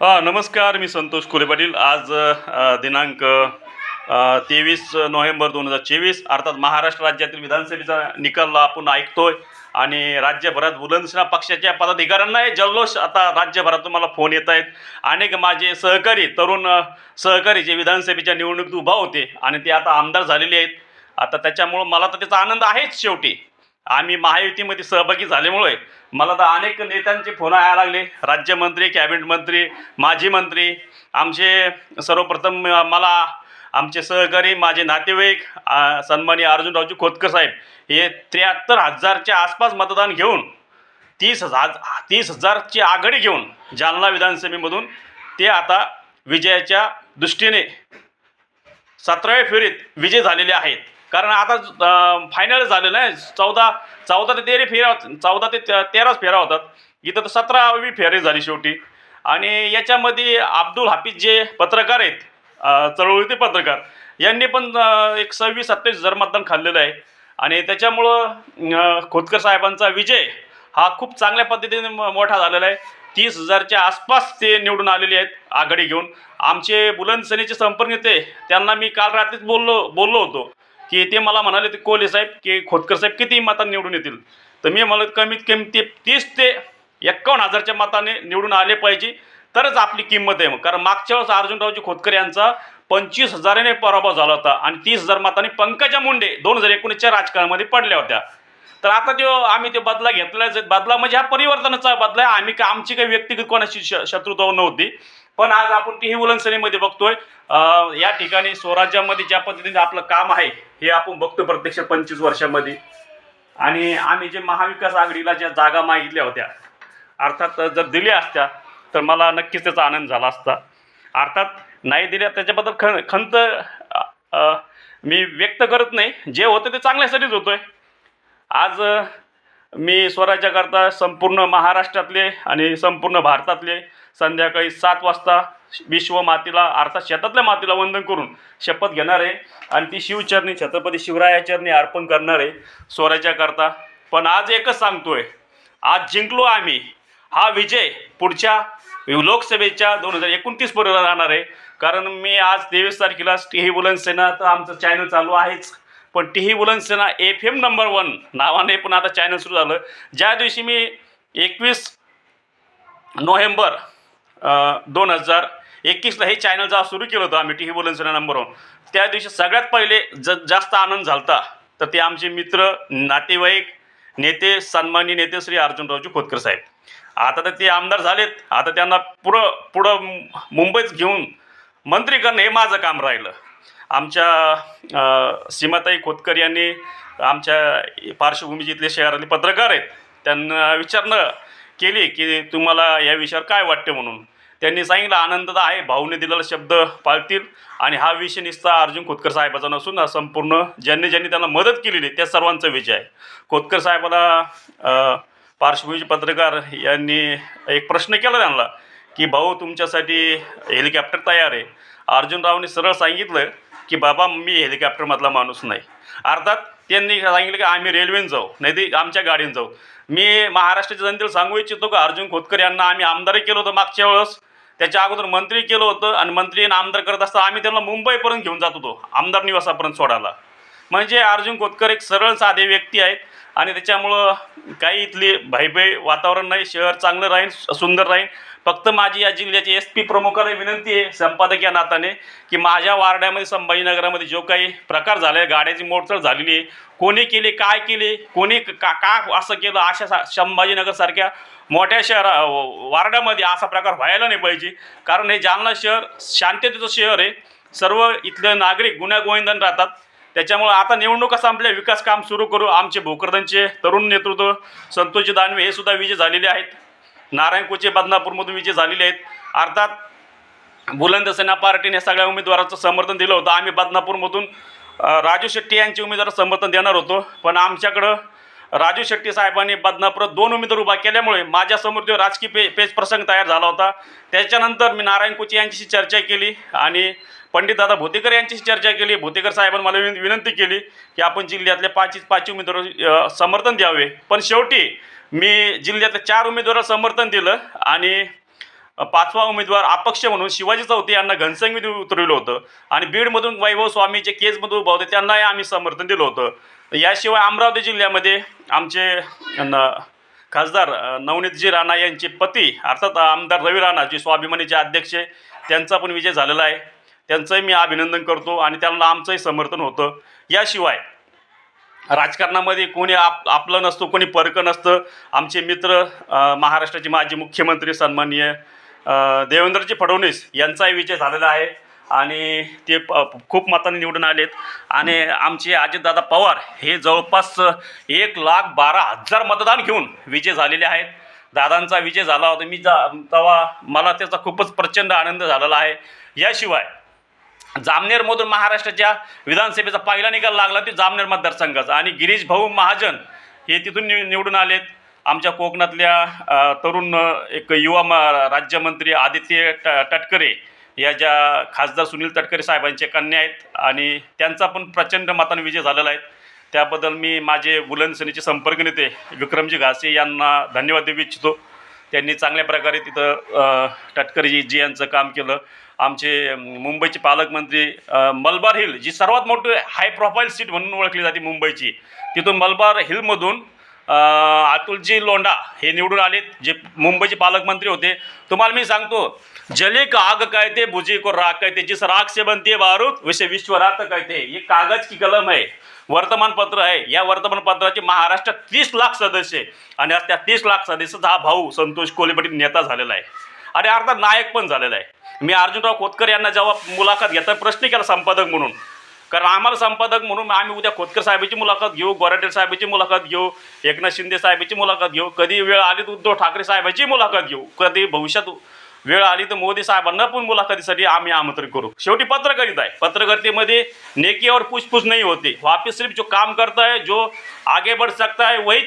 हां नमस्कार मी संतोष कोले पाटील. आज दिनांक तेवीस नोव्हेंबर दोन हजार चोवीस. अर्थात महाराष्ट्र राज्यातील विधानसभेचा निकाल आपण ऐकतोय आणि राज्यभरात बुलंदसेना पक्षाच्या पदाधिकाऱ्यांना हे जल्लोष आता राज्यभरातून मला फोन येत आहेत. अनेक माझे सहकारी तरुण सहकारी जे विधानसभेच्या निवडणुकीत उभा होते आणि ते आता आमदार झालेले आहेत. आता त्याच्यामुळं मला तर त्याचा आनंद आहेच शेवटी. आम्ही महायुतीमध्ये सहभागी झाल्यामुळे मला तर अनेक नेत्यांचे फोन यायला लागले. राज्यमंत्री कॅबिनेट मंत्री माजी मंत्री आमचे सर्वप्रथम मला आमचे सहकारी माझे नातेवाईक सन्मानी अर्जुनरावजी खोतकर साहेब हे त्र्याहत्तर हजारच्या आसपास मतदान घेऊन तीस हजार तीस हजारची आघाडी घेऊन जालना विधानसभेमधून ते आता विजयाच्या दृष्टीने सतराव्या फेरीत विजय झालेले आहेत. कारण आता फायनल झालेलं आहे. चौदा चौदा ते तेरा फेऱ्या चौदा ते ते- तेराच फेऱ्या होतात. इथं तर सतरावी फेरी झाली शेवटी. आणि याच्यामध्ये अब्दुल हाफिज जे पत्रकार आहेत चळवळीतील पत्रकार यांनी पण एक सव्वीस सत्तावीस हजार मतदान खाल्लेलं आहे. आणि त्याच्यामुळं खोतकर साहेबांचा विजय हा खूप चांगल्या पद्धतीने मोठा झालेला आहे. तीस हजारच्या आसपास ते निवडून आलेले आहेत आघाडी घेऊन. आमचे बुलंदसेनेचे संपर्क नेते त्यांना मी काल रात्रीच बोललो बोललो होतो. की ते मला म्हणाले ते कोले साहेब की खोतकर साहेब किती मतांनी निवडून येतील. तर मी म्हणलं कमीत कमी ते तीस ते एक्कावन्न हजारच्या मताने निवडून आले पाहिजे. तरच आपली किंमत आहे मग. कारण मागच्या वेळेस अर्जुनरावजी खोतकर यांचा पंचवीस हजाराने पराभव झाला होता आणि तीस हजार मतांनी पंकजा मुंडे दोन हजार एकोणीसच्या राजकारणामध्ये पडल्या होत्या. तर आता जो आम्ही ते बदला घेतलाच आहे. बदला म्हणजे हा परिवर्तनाचा बदला आहे. आम्ही का आमची काही व्यक्तिगत कोणाशी श शत्रुता नव्हती. पण आज आपण तीही उलनसणीमध्ये बघतोय. या ठिकाणी स्वराज्यामध्ये ज्या पद्धतीने आपलं काम आहे हे आपण बघतो प्रत्यक्ष पंचवीस वर्षामध्ये. आणि आम्ही जे महाविकास आघाडीला ज्या जागा मागितल्या होत्या अर्थात जर दिल्या असत्या तर मला नक्कीच त्याचा आनंद झाला असता. अर्थात नाही दिल्या त्याच्याबद्दल ख खंत मी व्यक्त करत नाही. जे होतं ते चांगल्यासाठीच होतोय. आज मी स्वराज्याकरता संपूर्ण महाराष्ट्रातले आणि संपूर्ण भारतातले संध्याकाळी सात वाजता विश्व मातीला अर्थात शेतातल्या मातीला वंदन करून शपथ घेणार आहे. आणि ती शिवचरणी छत्रपती शिवरायाचरणी अर्पण करणार आहे स्वराज्याकरता. पण आज एकच सांगतोय. आज जिंकलो आम्ही. हा विजय पुढच्या लोकसभेच्या दोन हजार एकोणतीसपर्यंत राहणार आहे. कारण मी आज तेवीस तारखेला टीही बुलंद सेना तर आमचं चॅनल चालू आहेच. पण टीही बुलंद एफ एम नंबर वन नावाने पण आता चॅनल सुरू झालं. ज्या दिवशी मी एकवीस नोव्हेंबर दोन हजार एकवीसला हे चॅनल जेव्हा सुरू केलं होतं आम्ही टी व्ही नंबर वन त्या दिवशी सगळ्यात पहिले ज जास्त आनंद झालता. तर ते आमचे मित्र नातेवाईक नेते सन्मानी नेते श्री अर्जुनरावजी खोतकर साहेब. आता तर ते आमदार झालेत. आता त्यांना पुढं पुढं मुंबईत घेऊन मंत्री करणं हे माझं काम राहिलं. आमच्या सीमाताई खोतकर यांनी आमच्या पार्श्वभूमी इथले शहरातले पत्रकार आहेत त्यांना विचारणं केली की तुम्हाला या विषयावर काय वाटते म्हणून. त्यांनी सांगितलं आनंद तर आहे भाऊने दिलेला शब्द पाळतील आणि हा विषय निसता अर्जुन खोतकर साहेबाचा नसून संपूर्ण ज्यांनी ज्यांनी त्यांना मदत केलेली आहे, त्या सर्वांचा विजय आहे. खोतकर साहेबाला पार्श्वभूमीचे पत्रकार यांनी एक प्रश्न केला त्यांना की भाऊ तुमच्यासाठी हेलिकॉप्टर तयार आहे. अर्जुनरावने सरळ सांगितलं की बाबा मी हेलिकॉप्टरमधला माणूस नाही. अर्थात त्यांनी सांगितलं की आम्ही रेल्वेने जाऊ नाही ते आमच्या गाडीने जाऊ. मी महाराष्ट्राच्या जनतेला सांगू इच्छितो का अर्जुन खोतकर यांना आम्ही आमदारही केलं होतं मागच्या वेळेस. त्याच्या अगोदर मंत्री केलं होतं आणि मंत्री आणि आमदार करत असता आम्ही त्यांना मुंबईपर्यंत घेऊन जात होतो आमदार निवासापर्यंत सोडायला. म्हणजे अर्जुन खोतकर एक सरळ साधे व्यक्ती आहेत आणि त्याच्यामुळं काही इथली भाईभाई वातावरण नाही शहर चांगलं राहील सुंदर राहील. फक्त माझी या जिल्ह्याची एस पी प्रमुखाला विनंती आहे संपादक या नाताने की माझ्या वार्ड्यामध्ये संभाजीनगरामध्ये जो काही प्रकार झाला आहे गाड्याची मोडचड झालेली आहे कोणी केली काय केली कोणी का का असं केलं अशा सा संभाजीनगरसारख्या मोठ्या शहरा वार्डामध्ये असा प्रकार व्हायला नाही पाहिजे. कारण हे जालना शहर शांततेचं शहर आहे. सर्व इथले नागरिक गुन्ह्यागोविंदन राहतात. त्याच्यामुळं आता निवडणुका संपल्या विकास काम सुरू करू. आमचे भोकरदनचे तरुण नेतृत्व संतोषजी दानवे हे सुद्धा विजय झालेले आहेत. नारायण कोचे बदनापूरमधून विजय झालेले आहेत. अर्थात बुलंद सेना पार्टीने सगळ्या उमेदवाराचं समर्थन दिलं होतं. आम्ही बदनापूरमधून राजू शेट्टी यांचे उमेदवार समर्थन देणार होतो. पण आमच्याकडं राजू शेट्टी साहेबांनी बदनापुरात दोन उमेदवार उभा केल्यामुळे माझ्यासमोर जो राजकीय पे पेच प्रसंग तयार झाला होता. त्याच्यानंतर मी नारायण कुचे यांच्याशी चर्चा केली आणि पंडितदादा भोतेकर यांच्याशी चर्चा केली. भोतेकर साहेबांनी मला विनंती केली की आपण जिल्ह्यातले पाच पाच उमेदवार समर्थन द्यावे. पण शेवटी मी जिल्ह्यातल्या चार उमेदवाराला समर्थन दिलं आणि पाचवा उमेदवार अपक्ष म्हणून शिवाजी चौथे यांना घनसंगीमध्ये उतरविलं होतं. आणि बीडमधून वैभव स्वामीचे केजमधून उभा होते त्यांनाही आम्ही समर्थन दिलं होतं. याशिवाय अमरावती जिल्ह्यामध्ये आमचे न खासदार नवनीतजी राणा यांचे पती अर्थात आमदार रवी राणा जे स्वाभिमानीचे अध्यक्ष त्यांचा पण विजय झालेला आहे. त्यांचंही मी अभिनंदन करतो आणि त्यांना आमचंही समर्थन होतं. याशिवाय राजकारणामध्ये कोणी आप आपलं नसतं कोणी परकं नसतं. आमचे मित्र महाराष्ट्राचे माजी मुख्यमंत्री सन्माननीय देवेंद्रजी फडणवीस यांचाही विजय झालेला आहे. आणि ते प खूप मतांनी निवडून आलेत. आणि आमचे अजितदादा पवार हे जवळपास एक लाख बारा हजार मतदान घेऊन विजय झालेले आहेत. दादांचा विजय झाला होता. मी जा तेव्हा मला त्याचा खूपच प्रचंड आनंद झालेला आहे. याशिवाय जामनेरमधून महाराष्ट्राच्या विधानसभेचा पहिला निकाल लागला ते जामनेर मतदारसंघाचा. आणि गिरीश भाऊ महाजन हे तिथून नि निवडून आलेत. आमच्या कोकणातल्या तरुण एक युवा म राज्यमंत्री आदित्य ट तटकरे या ज्या खासदार सुनील तटकरे साहेबांचे कन्या आहेत आणि त्यांचा पण प्रचंड मताने विजय झालेला आहे. त्याबद्दल मी माझे बुलंदसेनेचे संपर्क नेते विक्रमजी घासे यांना धन्यवाद देऊ इच्छितो. त्यांनी चांगल्या प्रकारे तिथं टटकरी जी यांचं काम केलं. आमचे मुंबईचे पालकमंत्री मलबार हिल जी सर्वात मोठी हाय प्रोफाईल सीट म्हणून ओळखली जाते मुंबईची. तिथून मलबार हिलमधून अतुलजी लोंढा हे निवडून आलेत जे मुंबईचे पालकमंत्री होते. तुम्हाला मी सांगतो जले का आग कहते बुझी को राग कहते जिस राग से बनती है बारूद विषय विश्वरात कहते ये कागज की कलम है वर्तमानपत्र आहे या वर्तमानपत्राचे महाराष्ट्रात तीस लाख सदस्य आणि आज त्या तीस लाख सदस्याचा हा भाऊ संतोष कोलेपटी नेता झालेला आहे. आणि अर्थात नायक पण झालेला आहे. मी अर्जुनराव खोतकर यांना जेव्हा मुलाखत घेता प्रश्न केला संपादक म्हणून कारण आम्हाला संपादक म्हणून आम्ही उद्या खोतकर साहेबाची मुलाखत घेऊ गोराटे साहेबाची मुलाखत घेऊ एकनाथ शिंदे साहेबाची मुलाखत घेऊ कधी वेळ आली तर उद्धव ठाकरे साहेबाची मुलाखत घेऊ कधी भविष्यात वेळ आली तर मोदी साहेबांना पण मुलाखतीसाठी आम्ही आमंत्रित करू. शेवटी पत्रकारिता आहे. पत्रकारितेमध्ये नेकी और नाही पूछ होती. वापिस सिर्फ जो काम करता है जो आगे बढ़ सकता है वही